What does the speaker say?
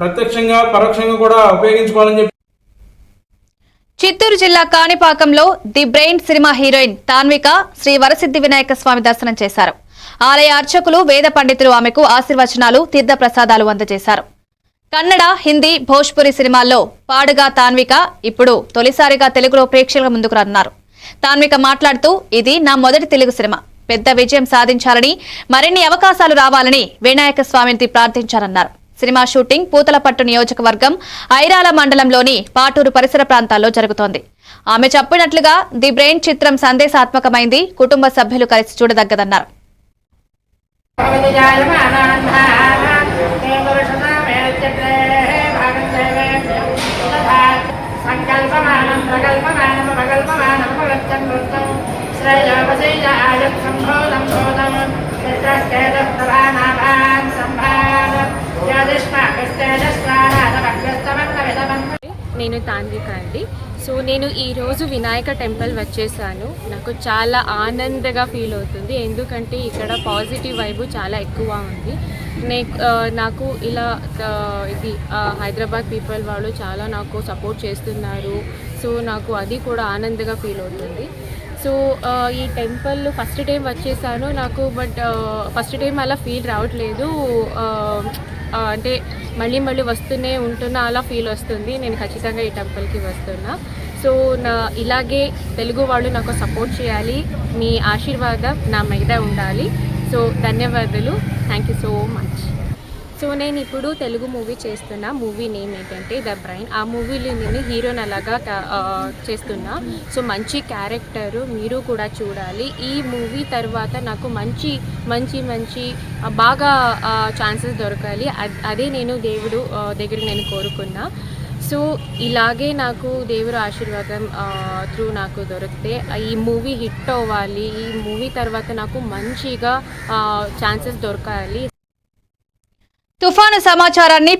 ప్రత్యక్షంగా పరోక్షంగా కూడా ఉపయోగించుకోవాలని చెప్పి చిత్తూరు జిల్లా కాణిపాకంలో the brain cinema heroine Tanvika Sri Varasiddhi Vinayaka Swamy దర్శనం చేశారు. ఆలయ అర్చకులు వేద పండితులు ఆమెకు ఆశీర్వచనాలు తీర్థ ప్రసాదాలు అందజేశారు. కన్నడ హిందీ భోజ్పురి సినిమాల్లో పాడుగా తాన్విక ఇప్పుడు తొలిసారిగా తెలుగులో ప్రేక్షకుల ముందుకు రన్నారు తాన్విక మాట్లాడుతూ ఇది నా మొదటి తెలుగు సినిమా. పెద్ద విజయం సాధించాలని మరిన్ని అవకాశాలు రావాలని వినాయక స్వామిని ప్రార్థించారన్నారు. సినిమా షూటింగ్ పూతలపట్టు నియోజకవర్గం ఐరాల మండలంలోని పాటూరు పరిసర ప్రాంతాల్లో జరుగుతోంది ఆమె చెప్పినట్లుగా ది బ్రెయిన్ చిత్రం సందేశాత్మకమైంది కుటుంబ సభ్యులు కలిసి చూడదగ్గదన్నారు సంకల్పమానం ప్రకల్పమానం ప్రకల్పమానం నేను తాన్విక అండి. సో నేను ఈరోజు వినాయక టెంపుల్ వచ్చేసాను. నాకు చాలా ఆనందంగా ఫీల్ అవుతుంది. ఎందుకంటే ఇక్కడ పాజిటివ్ వైబు చాలా ఎక్కువ ఉంది. నే నాకు ఇలా ఇది హైదరాబాద్ పీపుల్ వాళ్ళు చాలా నాకు సపోర్ట్ చేస్తున్నారు. సో నాకు అది కూడా ఆనందంగా ఫీల్ అవుతుంది. సో ఈ టెంపుల్ ఫస్ట్ టైం వచ్చేసాను. నాకు బట్ ఫస్ట్ టైం అలా ఫీల్ రావట్లేదు. అంటే మళ్ళీ మళ్ళీ వస్తూనే ఉంటున్నా అలా ఫీల్ వస్తుంది. నేను ఖచ్చితంగా ఈ టెంపుల్కి వస్తున్నా. సో నా ఇలాగే తెలుగు వాళ్ళు నాకు సపోర్ట్ చేయాలి. మీ ఆశీర్వాదం నా మీద ఉండాలి. సో ధన్యవాదాలు. Thank you so much so నేను ఇప్పుడు తెలుగు మూవీ చేస్తున్న మూవీ నేమ్ ఏంటంటే ద బ్రైన్ ఆ మూవీలో నేను హీరోని అలాగా చేస్తున్నా. సో మంచి క్యారెక్టర్ మీరు కూడా చూడాలి. ఈ మూవీ తర్వాత నాకు మంచి మంచి మంచి బాగా ఛాన్సెస్ దొరకాలి. అదే నేను దేవుడు దగ్గర నేను కోరుకున్నా. సో ఇలాగే నాకు దేవుడు ఆశీర్వాదం త్రూ నాకు దొరికితే ఈ మూవీ హిట్ అవ్వాలి. ఈ మూవీ తర్వాత నాకు మంచిగా ఛాన్సెస్ దొరకాలి. తుఫాను సమాచారాన్ని